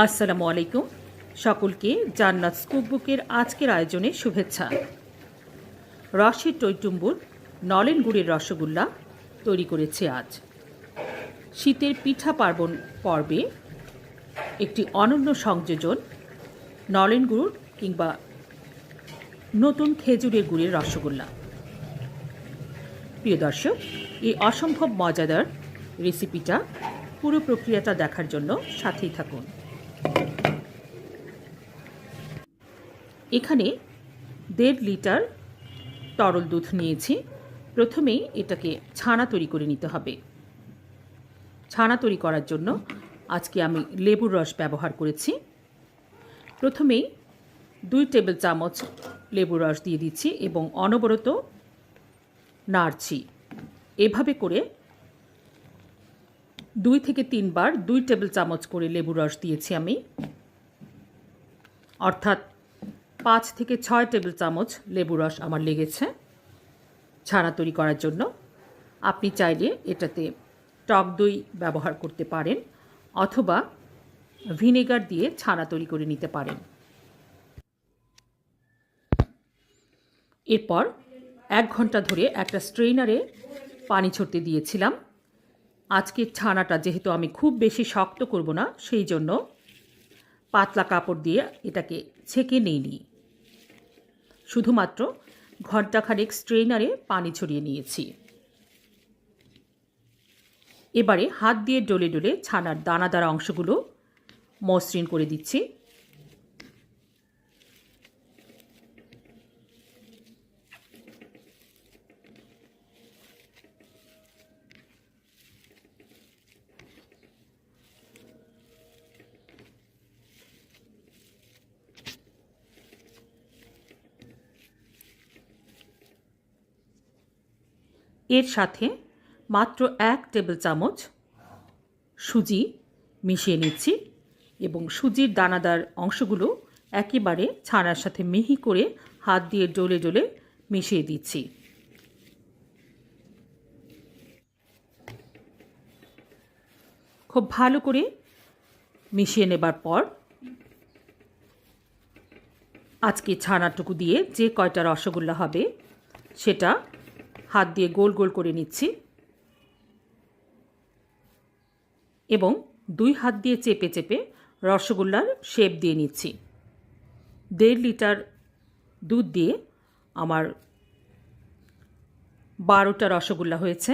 আসসালামু আলাইকুম। সকলকে জান্নাত স্কুকবুকের আজকের আয়োজনে শুভেচ্ছা। রসের টৈটুম্বুর নলেন গুড়ের রসগোল্লা তৈরি করেছে আজ। শীতের পিঠা পার্বণ পর্বে একটি অনন্য সংযোজন নলেন গুড় কিংবা নতুন খেজুরের গুড়ের রসগোল্লা। প্রিয় দর্শক, এই অসম্ভব মজাদার রেসিপিটা পুরো প্রক্রিয়াটা দেখার জন্য সাথেই থাকুন। এখানে দেড় লিটার তরল দুধ নিয়েছি। প্রথমেই এটাকে ছানা তৈরি করে নিতে হবে। ছানা তৈরি করার জন্য আজকে আমি লেবুর রস ব্যবহার করেছি। প্রথমেই দুই টেবিল চামচ লেবুর রস দিয়ে দিচ্ছি এবং অনবরত নাড়ছি। এভাবে করে দুই থেকে তিনবার দুই টেবিল চামচ করে লেবুর রস দিয়েছি আমি। অর্থাৎ পাঁচ থেকে ছয় টেবিল চামচ লেবু রস আমার লেগেছে ছানা তৈরি করার জন্য। আপনি চাইলে এটাতে টক দই ব্যবহার করতে পারেন অথবা ভিনেগার দিয়ে ছানা তৈরি করে নিতে পারেন। এরপর এক ঘণ্টা ধরে একটা স্ট্রেইনারে পানি ছড়তে দিয়েছিলাম। আজকের ছানাটা যেহেতু আমি খুব বেশি শক্ত করব না, সেই জন্য পাতলা কাপড় দিয়ে এটাকে ছেঁকে নিইনি শুধুমাত্র ঘন্টাখানেক স্ট্রেনারে পানি ছড়িয়ে নিয়েছি। এবারে হাত দিয়ে ডলে ডলে ছানার দানাদার অংশগুলো মসৃণ করে দিচ্ছি। এর সাথে মাত্র এক টেবিল চামচ সুজি মিশিয়ে নিচ্ছি এবং সুজির দানাদার অংশগুলো একেবারে ছানার সাথে মিহি করে হাত দিয়ে ডলে ডলে মিশিয়ে দিচ্ছি। খুব ভালো করে মিশিয়ে নেবার পর আজকে ছানাটুকু দিয়ে যে কয়টা রসগোল্লা হবে সেটা হাত দিয়ে গোল গোল করে নিচ্ছি। এবং দুই হাত দিয়ে চেপে চেপে রসগোল্লার শেপ দিয়ে নিচ্ছি। দেড় লিটার দুধ দিয়ে আমার বারোটা রসগোল্লা হয়েছে।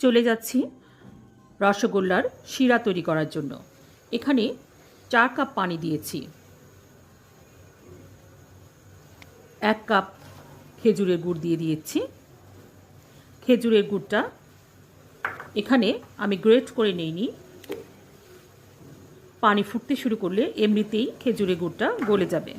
চলে যাচ্ছি রসগোল্লার শিরা তৈরি করার জন্য। এখানে চার কাপ পানি দিয়েছি। এক কাপ খেজুরের গুড় দিয়ে দিয়েছি। খেজুরের গুড়টা এখানে আমি গ্রেট করে নিইনি। পানি ফুটতে শুরু করলে এমনিতেই খেজুরের গুড়টা গলে যাবে।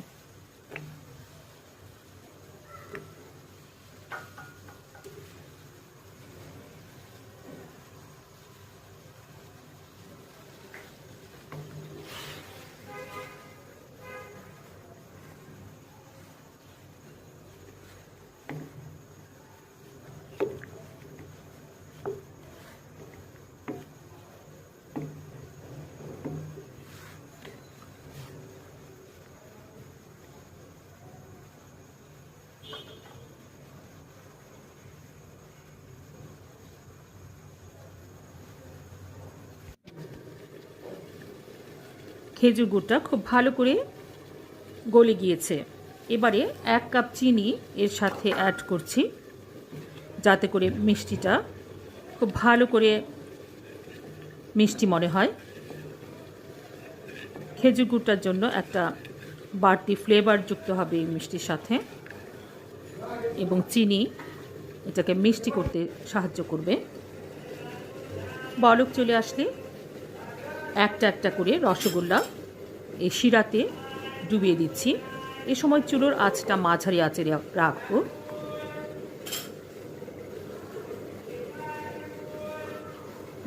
খেজুর গুড়টা খুব ভালো করে গলে গিয়েছে। এবারে এক কাপ চিনি এর সাথে অ্যাড করছি, যাতে করে মিষ্টিটা খুব ভালো করে মিষ্টি মনে হয়। খেজুর গুড়টার জন্য একটা বাড়তি ফ্লেভার যুক্ত হবে এই মিষ্টির সাথে এবং চিনি এটাকে মিষ্টি করতে সাহায্য করবে। বলক চলে আসলে একটা একটা করে রসগোল্লা এই শিরাতে ডুবিয়ে দিচ্ছি। এ সময় চুলোর আঁচটা মাঝারি আঁচে রাখব।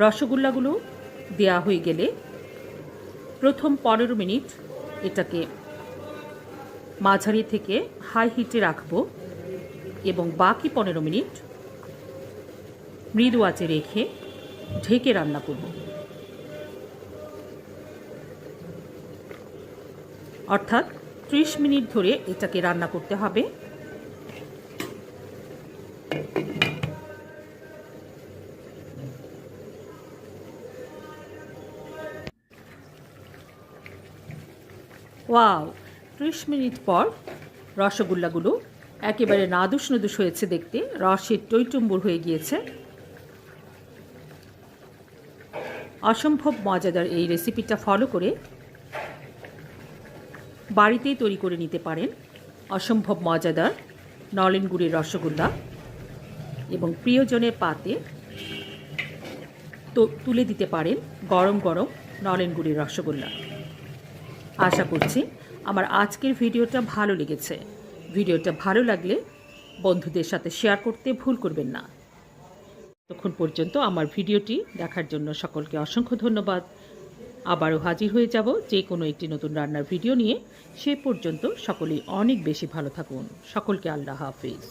রসগোল্লাগুলো দেয়া হয়ে গেলে প্রথম পনেরো মিনিট এটাকে মাঝারি থেকে হাই হিটে রাখব এবং বাকি পনেরো মিনিট মৃদু আঁচে রেখে ঢেকে রান্না করব। অর্থাৎ ত্রিশ মিনিট ধরে এটাকে রান্না করতে হবে। ওয়াও, ত্রিশ মিনিট পর রসগোল্লাগুলো একেবারে নাদুস নদুস হয়েছে দেখতে, রসের টইটুম্বুর হয়ে গিয়েছে। অসম্ভব মজাদার এই রেসিপিটা ফলো করে বাড়িতেই তৈরি করে নিতে পারেন অসম্ভব মজাদার নলেন গুড়ের রসগোল্লা এবং প্রিয়জনের পাতে তো তুলে দিতে পারেন গরম গরম নলেন গুড়ের রসগোল্লা। আশা করছি আমার আজকের ভিডিওটা ভালো লেগেছে। ভিডিওটা ভালো লাগলে বন্ধুদের সাথে শেয়ার করতে ভুল করবেন না। তখন পর্যন্ত আমার ভিডিওটি দেখার জন্য সকলকে অসংখ্য ধন্যবাদ। আবারও হাজির হয়ে যাব যে কোনো একটি নতুন রান্নার ভিডিও নিয়ে। সে পর্যন্ত সকলেই অনেক বেশি ভালো থাকুন। সকলকে আল্লাহ হাফিজ।